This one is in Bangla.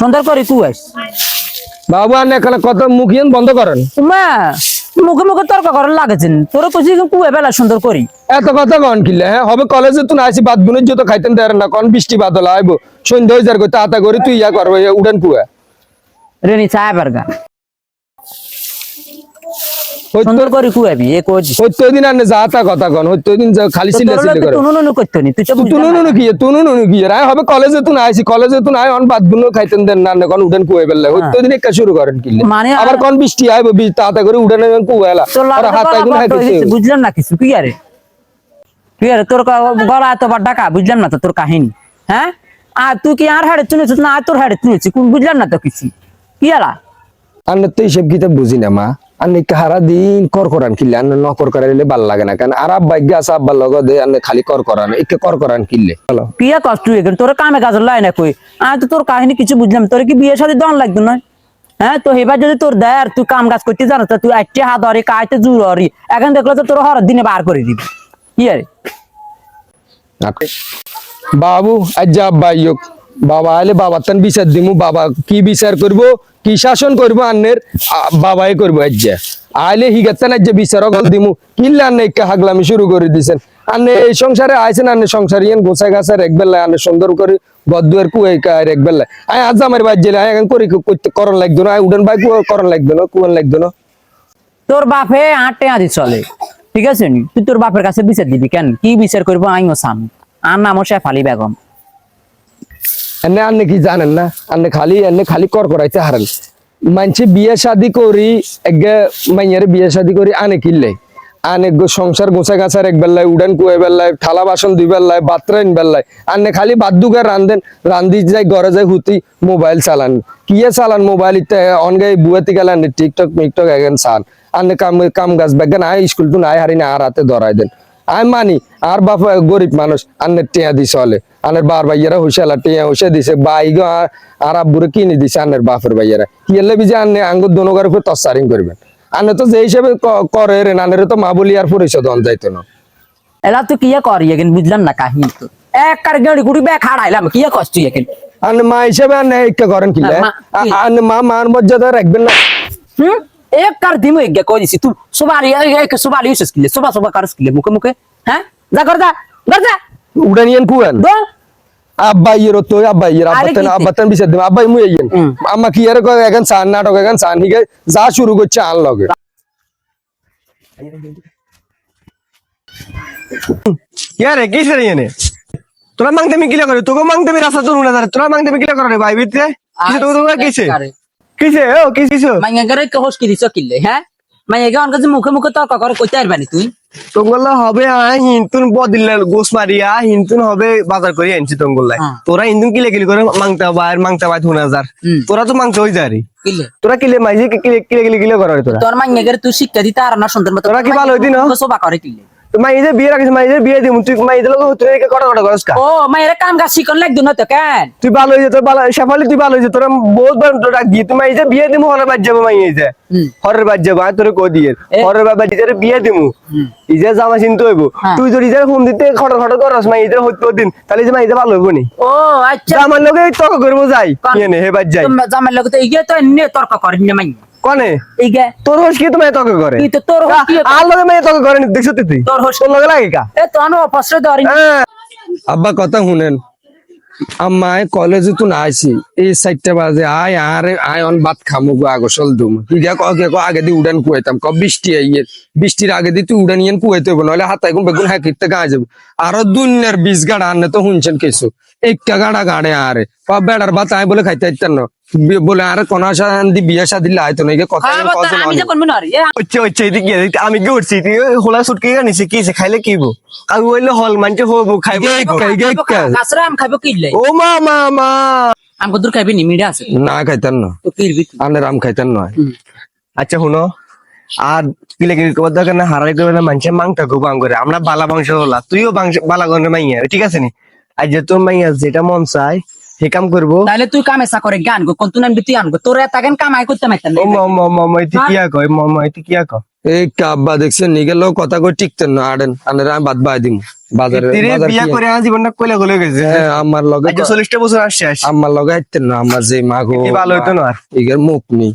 সুন্দর করে তুই আস বাবু আর এখানে কত মুখিয়ান বন্ধ করেন? মা মুখে মুখে তর্ক করার লাগেছেন তোর কইছি কুয়ে বেলা সুন্দর করি এত কথা কন কিলে হ্যাঁ? হবে কলেজে তুই আসি বাদ বুনের যত খাইতেন দেয় না কন বৃষ্টি বাদল আইব। সন্ধ্যা হয়ে যার আতা করে তুই ইয়া করব উড়ান কুয়া। রেনি চায় বারগা সুন্দর করে কুয়াবি এ কোজ হইতো দিন আর কথা কন হইতো দিন যা খালি সিলে সিলে করে তুনু নুনু করতে নি তুই তুনু নুনু কি তুনু নুনু কি হবে কলেজে তুই আইসি কলেজে তুই আই অন বাদ বুনো খাইতেন দেন না না কন উড়ান কুয়া হইতো দিন একটা শুরু করেন কিলে। মানে আবার কন বৃষ্টি আইব বি তাতা করে উড়ান কুয়ালা আর লাগা হাত খাইতেছে। বুঝলাম না কিছু কি আরে? আরে তোর গলা এত বার ডাকা বুঝলাম না তো তোর কাহিনী হ্যাঁ? আর তুই কি আর হাড়ে চুনেছিস না আর তোর হাড়ে চুনেছিস কোন বুঝলাম না তো কিছু কি আলা? আন্নে তো এইসব কিতাব বুঝি না মা। আন্নে হারা দিন কর করান কিনলে আন্নে ন কর করাইলে ভালো লাগে না। কারণ আর ভাগ্য আছে আব্বার লগত দে আন্নে খালি কর করান একে কর করান কিনলে। হলো কি আর কষ্ট হয়ে গেল তোর কামে কাজের লাই না কই? তো তোর কাহিনী কিছু বুঝলাম তোর কি বিয়ে সাথে দন লাগতো না হ্যাঁ তো এবার যদি তোর দেয় আর তুই কাম কাজ করতে জানো তুই আটটি হাত হরি কাইতে জুর হরি এখন দেখল তো তোর হর দিনে বার করে দিবি। কি আরে? বাবু আজ যা আব্বা বাবা আইলে বাবা তান বিচার দিমু বাবা কি বিচার করব? কি শাসন করব, আন্নের বাবাই করব আজ যা আইলে হিগাতেন আজ যে বিচারক দিমু। কিনলে আন্নে একে হাগলামি শুরু করে দিছেন। আন্নে এই সংসারে আইছেন, আন্নে সংসার ইয়ান গাছার এক বেলা আন্নে সুন্দর করে বদুয়ের কুয়ে কায়ের এক বেলা আয় আজ আমার বাদ জেলে, আয় এখন করি করন লাগতো না। আয় উডান বাই করন লাগতো না, কুয়ান লাগতো না। তোর বাপে আটে আদি চলে, ঠিক আছে? তুই তোর বাপের কাছে বিচার দিবি কেন? কি বিচার করব? আইও সাম আর নাম শেফালি বেগম। এনে আন্নে কি জানেন না? আন্নে খালি, এনে খালি কর করাইতে হারাল। মানছে বিয়ে শাদি করি, এগে মাইয়ার বিয়ে শাদি করি আনে কিনলে আনে সংসার গোছা গাছার এক বেলায়, উড়ান কুয়ে বেলায়, থালা বাসন দুই বেলায় বাত্রাইন বেলায়। আনে খালি বাদ্যুকে রান্ধেন, রান্ধি যাই, ঘরে যাই হুতি, মোবাইল চালান। কিয়ে চালান মোবাইল? ইতে অনগাই বুয়াতি গেলেন, টিকটক মিকটক এগেন চান। আনে কাম কাম গাছ বেগেন, আয় স্কুল টু নাই হারিনা আর হাতে ধরাই দেন। আমি মানি আর বাপ গরিব মানুষ আন্নের টিয়া দি চলে আনের বার ভাইয়েরা হুসেলা টিয়া হুসে দিছে বাই গো আর- আব্বুরে কিনে দিছে আন্নের বাপের ভাইয়েরা। কি এলে বিজে আন্নে আঙ্গুর দোনগার উপর তসারিং করবেন। আন্নে তো যে হিসেবে করে রে নানের তো মা বলি আর পরিচয় দন যাইতো না। এলা তো কিয়া করি এখন বুঝলাম না কাহিনী তো। এক কার গাড়ি গুড়ি ব্যাগ হারাইলাম কিয়া কষ্ট এখন? আন্নে মা হিসেবে আন্নে ইকে করেন কি না, মা- কি? আন্নে মা মার মর্যাদা রাখবেন না। হুম? এক কার দিমু এক কই দিছি তুই সুবারি এক সুবারি ইউস কিলে সুবা সুবা কার কিলে মুখে মুখে হ্যাঁ যা কর যা কর যা উড়ানিয়েন কুয়ান দো আব্বা ইয়ের তো আব্বা ইয়ের আব্বাতেন আব্বাতেন বিচার দিম আব্বাই মুই ইয়েন। আম্মা কি এর কয় এখন সান নাটক এখন সান হিগে যা শুরু করছে আন লগে ইয়ারে কি সেরে এনে তোরা মাংতে আমি কিলা করে তোকে মাংতে আমি রাস্তা চলুন না তোরা মাংতে আমি কিলা করে ভাই বিতে কিসে তো তোরা কিসে? কিসে ও কি কিসে মাইয়া গরে কহস কি দিছ কিলে হ্যাঁ? মাইয়া মুখে মুখে তর্ক করে কইতে পারবানি তুই। তোমগুলা হবে আয় হিন্তুন বদিল গোস মারিয়া হিন্তুন হবে বাজার করে আনছি তোমগুলাই হ্যাঁ। তোরা হিন্তুন কিলে কিলে করে মাংতে বাইর মাংতে বাইর থুন হাজার হুম। তোরা তো মাংতে যারি। কিলে? তোরা কিলে মাইজে কিলে কিলে কিলে কিলে করে তোরা। তোর মাইয়া গরে তুই শিক্ষা দিতে আর না সুন্দর মতো তোরা কি ভালো হইতি না? সোবা করে কিলে। বিয়ে রাখিস বিয়ে দিমু তুই মাইজে লোক তুই একে কটা কটা করস কা? ও মায়ের কাম কাজ শিখন লাগতো না তো কেন? তুই ভালো হয়েছে তোর ভালো শেফালি তুই ভালো তোরা বহুত বার তোরা দিয়ে তুই বিয়ে দিমু হরের বাদ যাব তোরে কো দিয়ে? হরের বাদ বাদ বিয়ে দিমু। ইজে জামা চিনতে হইব। হ্যাঁ। তুই যদি ইজে ফোন দিতে খটর খটর করস মাই ইজে হইতো দিন তাহলে যে ভালো হইব নি ও আচ্ছা। জামার লগে তর্ক করব যাই। ইয়ে নে হে বাদ যাই। জামার লোক তো ইগে তো এমনি তর্ক করে না মাইয়া কনে? ইগে তোর হোস কি তুমি তর্ক করে? তুই তো তোর হোস কি আর লগে মাই তর্ক করে নি দেখছ তুই তোর হোস তোর লগে লাগে কা? এ তো আনো ধরি। হ্যাঁ আব্বা কথা শুনেন। আম্মায় কলেজে তো না আইছি এই চারটা বাজে আয় আরে আয় অন ভাত খামু গো আগসল দুম হিগা ক কে ক আগে দি উড়ান কুয়াইতাম। ক বৃষ্টি আইয়ে বৃষ্টির আগে দি তুই উড়ান ইয়েন কুয়াইতে হইব নইলে হাতায় গুম বেগুন হ্যাঁ কিতে গাঁ যাবে আরও দুনিয়ার বিষ গাড়া আনে তো শুনছেন কিছু। একটা গাড়া গাড়ে আরে পা বেড়ার ভাত আয় বলে খাইতে না। বলে আরে কোন আশা দি বিয়া শাদি আইতো না কথা হ্যাঁ আমি যখন করি হচ্ছে হচ্ছে এদিকে এদিকে আমি কি উঠছি হোলা সুটকে নিছে কি খাইলে কি বো আমি হল মানছে হব খাইবো খাইবো কিলে ও মা মা মা। আম কদুর খাইবি নি আছে। না খাইতেন না। আনে রাম নয় আচ্ছা শুনো আর কিলে কিলে কবার দরকার না হারাই করবে না মানুষের মাংটা গো বাং করে। আমরা বালা বংশ হলা তুইও বাংশ বালা গনের মাইয়া ঠিক আছে নি? আর যে তোর মাইয়া যেটা মন চায় হে কাম করব? তাহলে তুই কামে চাকরে গান গো কোন তুই তুই আনগো। তোর এত আগে কামাই করতে ও ইতি কিয়া কয়? মা মা ইতি কিয়া কয়? এই কাব্বা দেখছেন নিগে কথা কই টিকতেন না আড়েন আনের আমি বাদ বাই দিম। বাজারে বাজার বিয়া কি- করে আমার জীবনটা কইলা গলে গেছে। হ্যাঁ আমার লগে আজ চল্লিশটা বছর আসছে আসছে আমার লগে আইতেন না আমার যে মাগো কি ভালো হইতো না ইগের মুখ নেই।